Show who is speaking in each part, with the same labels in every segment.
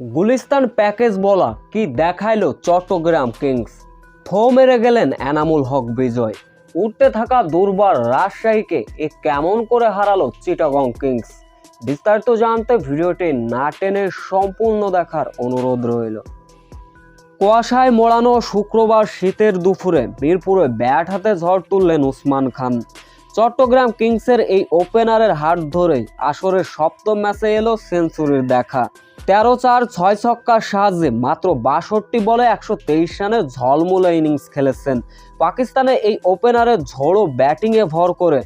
Speaker 1: Gulistan package বলা কি দেখাইলো চট্টগ্রাম কিংস? থো মেরে গেলেন এনামুল হক বিজয়। উঠতে থাকা দুর্বার রাজশাহীকে এ কেমন করে হারালো চিটাগং কিংস? বিস্তারিত জানতে ভিডিওটি না টেনে সম্পূর্ণ দেখার অনুরোধ রইল। কুয়াশায় মোড়ানো শুক্রবার শীতের দুপুরে বীরপুরে ব্যাট হাতে ঝড় তুললেন উসমান খান। চট্টগ্রাম কিংসের এই ওপেনারের হাত ধরে আসরের সপ্তম ম্যাচে এলো সেঞ্চুরির দেখা। তেরো চার, ছয় ছক্কার সাহায্যে মাত্র বাষট্টি বলে একশো তেইশ রানের ঝলমুলে ইনিংস খেলেছেন। পাকিস্তানে এই ওপেনারের ঝোড়ো ব্যাটিংয়ে ভর করে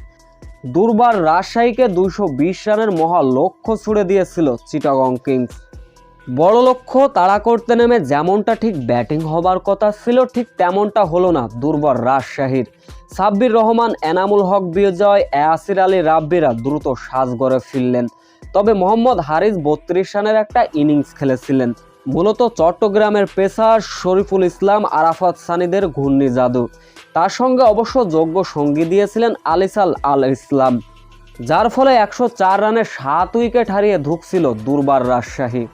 Speaker 1: দুর্বার রাজশাহীকে দুইশো বিশ রানের মহা লক্ষ্য ছুড়ে দিয়েছিল চিটাগং কিংস। বড় লক্ষ্য, তাড়া করতে নেমে যেমনটা ঠিক ব্যাটিং হবার কথা ছিল, ঠিক তেমনটা হলো না দুর্বল রাজশাহীর। সাব্বির রহমান, এনামুল হক বিজয়, এয়াসির আলী রাব্বিরা দ্রুত সাজগড়ে ফিরলেন। তবে মোহাম্মদ হারিস বত্রিশ রানের একটা ইনিংস খেলেছিলেন। মূলত চট্টগ্রামের পেসার শরীফুল ইসলাম, আরাফাত সানিদের ঘূর্ণি জাদু। তার সঙ্গে অবশ্য যোগ্য সঙ্গী দিয়েছিলেন আলিসাল আল ইসলাম, যার ফলে একশো চার রানে সাত উইকেট হারিয়ে ধুকছিল দুর্বার রাজশাহী।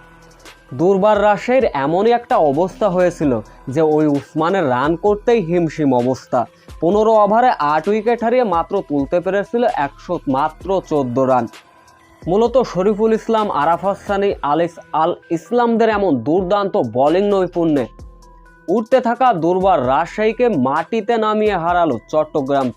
Speaker 1: দুর্বার রাজশাহীর এমনই একটা অবস্থা হয়েছিল যে ওই উসমানের রান করতেই হিমশিম অবস্থা। পনেরো ওভারে আট উইকেট হারিয়ে মাত্র তুলতে পেরেছিল একশো মাত্র চোদ্দ রান। মূলত শরীফুল ইসলাম আরাফাত সানি আলিস আল ইসলামদের এমন দুর্দান্ত বোলিং নৈপুণ্যে উঠতে থাকা দুর্বার রাজশাহীকে মাটিতে নামিয়ে হারালো চট্টগ্রাম